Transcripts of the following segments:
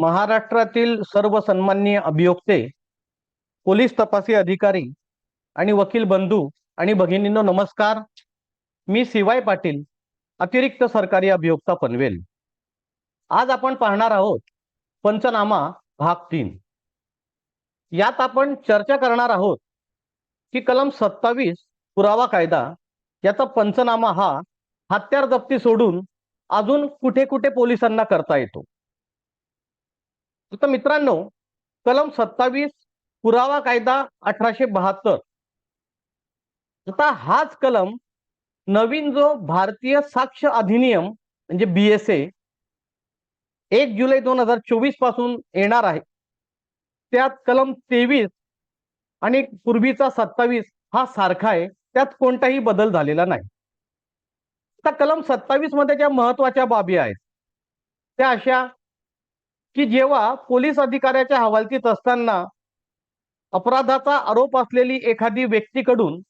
महाराष्ट्रातील सर्व सन्माननीय अभियोक्ते पोलीस तपासी अधिकारी आणि वकील बंधू आणि भगिनींनो नमस्कार. मी शिवाय पाटील अतिरिक्त सरकारी अभियोक्ता पनवेल. आज आपण पाहणार आहोत पंचनामा भाग तीन. यात आपण चर्चा करणार आहोत की कलम सत्तावीस पुरावा कायदा याचा पंचनामा हा हत्यार जप्ती सोडून अजून कुठे कुठे पोलिसांना करता येतो? तर मित्रांनो कलम सत्तावीस पुरावा कायदा अठराशे बहात्तर. आता हाच कलम नवीन जो भारतीय साक्ष अधिनियम म्हणजे बीएसए एक जुलै दोन हजार चोवीसपासून येणार आहे. त्यात कलम तेवीस आणि पूर्वीचा सत्तावीस हा सारखा आहे त्यात कोणताही बदल झालेला नाही. आता कलम सत्तावीसमध्ये ज्या महत्त्वाच्या बाबी आहेत त्या अशा की जेव्हा पोलीस अधिकाऱ्याच्या हवालतीत असताना अपराधाचा आरोप असलेली एखादी व्यक्तीकडून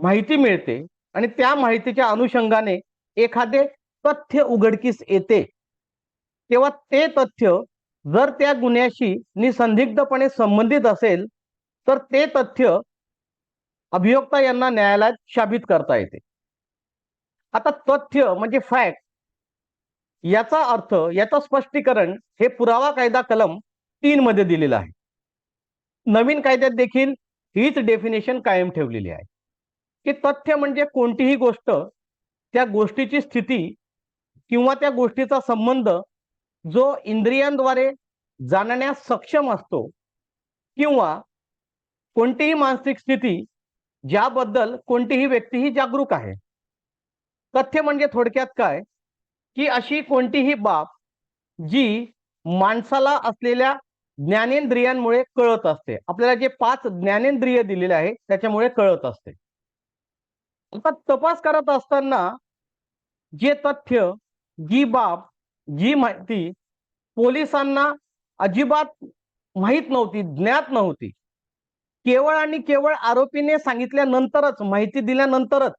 माहिती मिळते आणि त्या माहितीच्या अनुषंगाने एखादे तथ्य उघडकीस येते तेव्हा ते तथ्य जर त्या गुन्ह्याशी निसंदिग्धपणे संबंधित असेल तर ते तथ्य अभियोक्ता यांना न्यायालयात शाबित करता येते. आता तथ्य म्हणजे फॅक्ट याचा अर्थ याचं स्पष्टीकरण हे पुरावा कायदा कलम तीन मध्ये दिलेलं आहे. नवीन कायद्यात देखील हीच डेफिनेशन कायम ठेवलेली आहे. की तथ्य म्हणजे कोणतीही गोष्ट त्या गोष्टीची स्थिती किंवा त्या गोष्टीचा संबंध जो इंद्रियांद्वारे जाणण्यास सक्षम असतो किंवा कोणतीही मानसिक स्थिती ज्याबद्दल कोणतीही व्यक्ती ही जागरूक आहे. तथ्य म्हणजे थोडक्यात काय? की अशी कोणतीही बाब जी माणसाला असलेल्या ज्ञानेंद्रियांमुळे कळत असते. आपल्याला जे पाच ज्ञानेंद्रिय दिलेले आहे त्याच्यामुळे कळत असते. आता तपास करत असताना जे तथ्य जी बाब जी माहिती पोलिसांना अजिबात माहीत नव्हती ज्ञात नव्हती केवळ आणि केवळ आरोपीने सांगितल्यानंतरच माहिती दिल्यानंतरच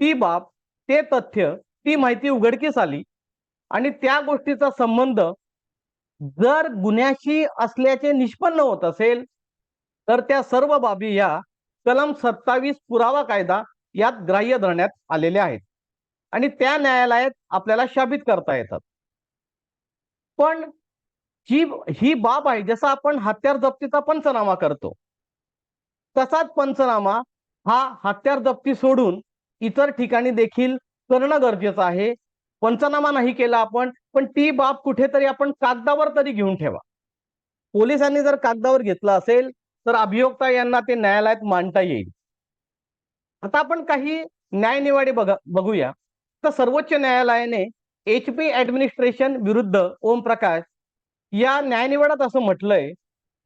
ती बाब ते तथ्य ती माहिती उघडकीस आली. आणि त्या गोष्टीचा संबंध जर गुन्ह्याशी असल्याचे निष्पन्न होत असेल तर त्या सर्व बाबी या कलम सत्तावीस पुरावा कायदा यात ग्राह्य धरण्यात आलेल्या आहेत. आणि त्या न्यायालयात आपल्याला शाबित करता येतात. पण ही ही बाब आहे जसा आपण हत्यार जप्तीचा पंचनामा करतो तसाच पंचनामा हा हत्यार जप्ती सोडून इतर ठिकाणी देखील करणं गरजेचं आहे. पंचनामा नाही केला आपण पण ती बाब कुठेतरी आपण कागदावर तरी घेऊन ठेवा. पोलिसांनी जर कागदावर घेतलं असेल तर अभियोक्ता यांना ते न्यायालयात मांडता येईल. आता आपण काही न्यायनिवाडे बघा बघूया. तर सर्वोच्च न्यायालयाने एच पी ऍडमिनिस्ट्रेशन विरुद्ध ओम प्रकाश या न्यायनिवाड्यात असं म्हटलंय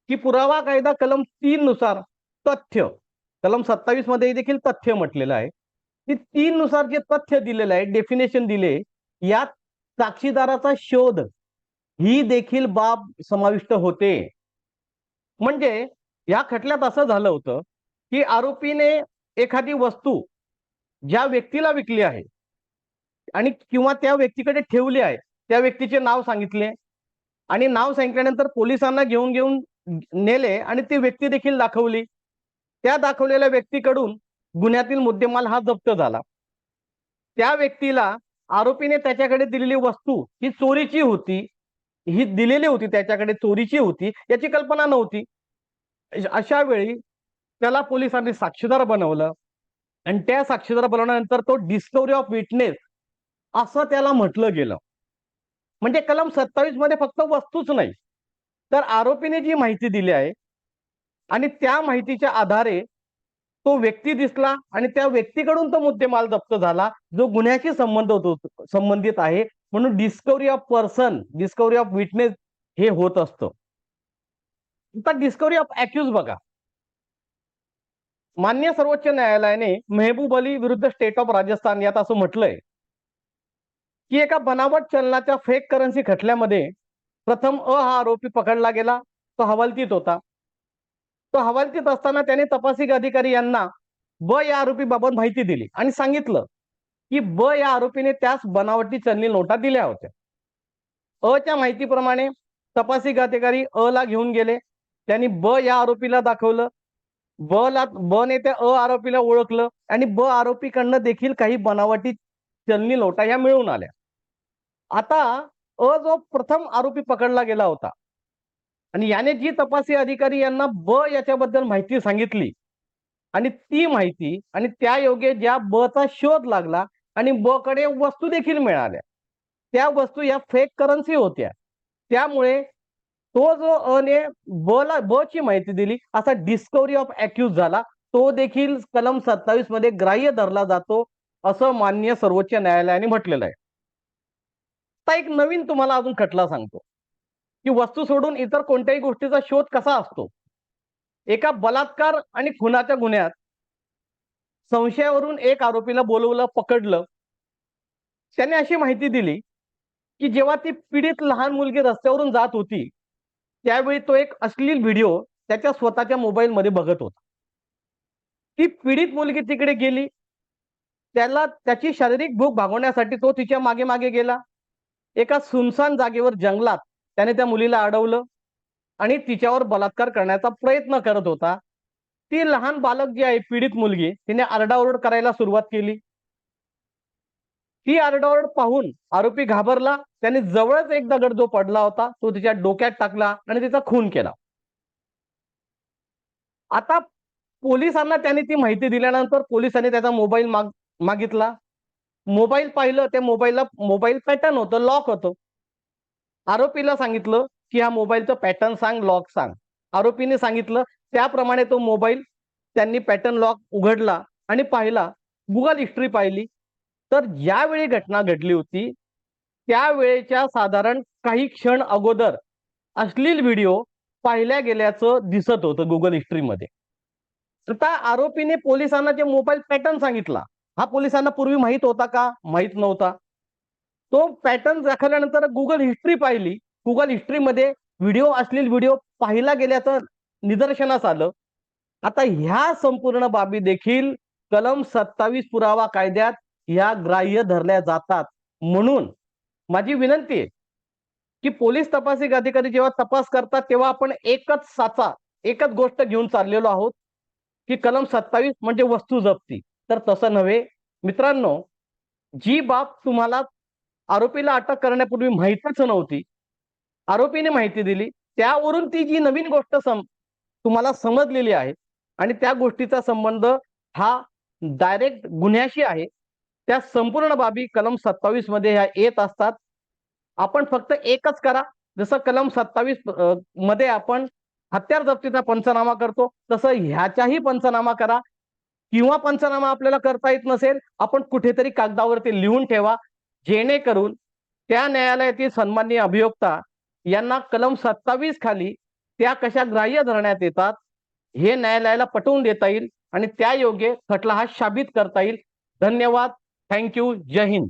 की पुरावा कायदा कलम तीन नुसार तथ्य कलम सत्तावीसमध्ये देखील तथ्य म्हटलेलं आहे. की तीन नुसार जे तथ्य दिलेलं आहे डेफिनेशन दिले यात साक्षीदाराचा शोध ही देखील बाब समाविष्ट होते. म्हणजे या खटल्यात असं झालं होतं की आरोपीने एखादी वस्तू ज्या व्यक्तीला विकली आहे आणि किंवा त्या व्यक्तीकडे ठेवली आहे त्या व्यक्तीचे नाव सांगितले आणि नाव सांगितल्यानंतर पोलिसांना घेऊन घेऊन नेले आणि ती व्यक्ती देखील दाखवली. त्या दाखवलेल्या व्यक्तीकडून गुन्ह्यातील मुद्देमाल हा जप्त झाला. त्या व्यक्तीला आरोपीने त्याच्याकडे दिलेली वस्तू ही चोरीची होती. ही दिलेली होती त्याच्याकडे चोरीची होती याची कल्पना नव्हती. अशा वेळी त्याला पोलिसांनी साक्षीदार बनवलं आणि त्या साक्षीदार बनवल्यानंतर तो डिस्कवरी ऑफ विटनेस असं त्याला म्हटलं गेलं. म्हणजे कलम सत्तावीसमध्ये फक्त वस्तूच नाही. तर आरोपीने जी माहिती दिली आहे आणि त्या माहितीच्या आधारे तो व्यक्ती दिसला आणि त्या व्यक्तीकडून तो मुद्देमाल जप्त झाला. जो गुन्ह्याशी संबंध होतो संबंधित आहे. म्हणून discovery of person discovery of witness हे होत असतं. आता डिस्कवरी ऑफ अक्यूज बघा. मान्य सर्वोच्च न्यायालयाने मेहबूब अली विरुद्ध स्टेट ऑफ राजस्थान यात असं म्हटलंय की एका बनावट चलनाच्या फेक करन्सी खटल्यामध्ये प्रथम अ हा आरोपी पकडला गेला. तो हवालतीत होता. तो हवालतीत असताना त्याने तपासिक अधिकारी यांना ब या आरोपीबाबत माहिती दिली आणि सांगितलं की ब या आरोपीने त्यास बनावटी चलनी नोटा दिल्या होत्या. अच्या माहितीप्रमाणे तपासिक अधिकारी अ ला घेऊन गेले. त्यांनी ब या आरोपीला दाखवलं. ब ला ब ने त्या अ आरोपीला ओळखलं आणि ब आरोपीकडनं देखील काही बनावटी चलनी नोटा या मिळून आल्या. आता अ जो प्रथम आरोपी पकडला गेला होता आणि याने जी तपासी अधिकारी यांना ब याच्याबद्दल माहिती सांगितली आणि ती माहिती आणि त्या योगे ज्या ब चा शोध लागला आणि ब कडे वस्तू देखील मिळाल्या त्या वस्तू या फेक करन्सी होत्या. त्यामुळे तो जो अने ने ब ला ब ची माहिती दिली असा डिस्कवरी ऑफ अक्यूज झाला तो देखील कलम सत्तावीसमध्ये ग्राह्य धरला जातो असं मान्य सर्वोच्च न्यायालयाने म्हटलेलं आहे. आता एक नवीन तुम्हाला अजून खटला सांगतो. की वस्तू सोडून इतर कोणत्याही गोष्टीचा शोध कसा असतो? एका बलात्कार आणि खुनाच्या गुन्ह्यात संशयावरून एक आरोपीला बोलवलं पकडलं. त्याने अशी माहिती दिली की जेव्हा ती पीडित लहान मुलगी रस्त्यावरून जात होती त्यावेळी तो एक अश्लील व्हिडिओ त्याच्या स्वतःच्या मोबाईलमध्ये बघत होता. ती पीडित मुलगी तिकडे गेली. त्याला त्याची शारीरिक भूक भागवण्यासाठी तो तिच्यामागे मागे गेला. एका सुनसान जागेवर जंगलात त्याने त्या मुलीला अडवलं आणि तिच्यावर बलात्कार करण्याचा प्रयत्न करत होता. ती लहान बालक जी आहे पीडित मुलगी तिने आरडाओरड करायला सुरुवात केली. ती आरडाओरड पाहून आरोपी घाबरला. त्याने जवळच एक दगड जो पडला होता. तो तिच्या डोक्यात टाकला आणि तिचा खून केला. आता पोलिसांना त्याने ती माहिती दिल्यानंतर पोलिसांनी त्याचा मोबाईल माग मागितला. मोबाईल पाहिलं. त्या मोबाईलला मोबाईल पॅटर्न होतं लॉक होतं. आरोपीला सांगितलं की हा मोबाईलचं पॅटर्न सांग लॉक सांग. आरोपीने सांगितलं त्याप्रमाणे तो मोबाईल त्यांनी पॅटर्न लॉक उघडला आणि पाहिला. गुगल हिस्ट्री पाहिली. तर ज्यावेळी घटना घडली होती त्यावेळेच्या साधारण काही क्षण अगोदर अश्लील व्हिडिओ पाहिल्या गेल्याचं दिसत होतं गुगल हिस्ट्रीमध्ये आता आरोपीने पोलिसांना जे मोबाईल पॅटर्न सांगितला हा पोलिसांना पूर्वी माहीत होता का? माहीत नव्हता. तो पॅटर्न दाखवल्यानंतर गुगल हिस्ट्री पाहिली. गुगल हिस्ट्रीमध्ये व्हिडिओ असलेली व्हिडिओ पाहिला गेल्याचं निदर्शनास आलं. आता ह्या संपूर्ण बाबी देखील कलम सत्तावीस पुरावा कायद्यात ह्या ग्राह्य धरल्या जातात. म्हणून माझी विनंती आहे की पोलीस तपासी अधिकारी जेव्हा तपास करतात तेव्हा आपण एकच साचा एकच गोष्ट घेऊन चाललेलो आहोत की कलम सत्तावीस म्हणजे वस्तू जप्ती. तर तसं नव्हे. मित्रांनो जी बाब तुम्हाला आरोपीला अटक करण्यापूर्वी माहितच नव्हती. आरोपीने माहिती दिली. त्यावरून ती जी नवीन गोष्ट सम तुम्हाला समजलेली आहे आणि त्या गोष्टीचा संबंध हा डायरेक्ट गुन्ह्याशी आहे. त्या संपूर्ण बाबी कलम सत्तावीसमध्ये ह्या येत असतात. आपण फक्त एकच करा. जसं कलम सत्तावीसमध्ये आपण हत्यार जप्तीचा पंचनामा करतो तसं ह्याचाही पंचनामा करा. किंवा पंचनामा आपल्याला करता येत नसेल आपण कुठेतरी कागदावरती लिहून ठेवा. जेणेकरून त्या न्यायालयातील सन्माननीय अभियोक्ता यांना कलम सत्तावीस खाली त्या कशा ग्राह्य धरण्यात येतात हे न्यायालयाला पटवून देता येईल आणि त्या योगे खटला हा शाबित करता येईल. धन्यवाद. Thank you. जय हिंद.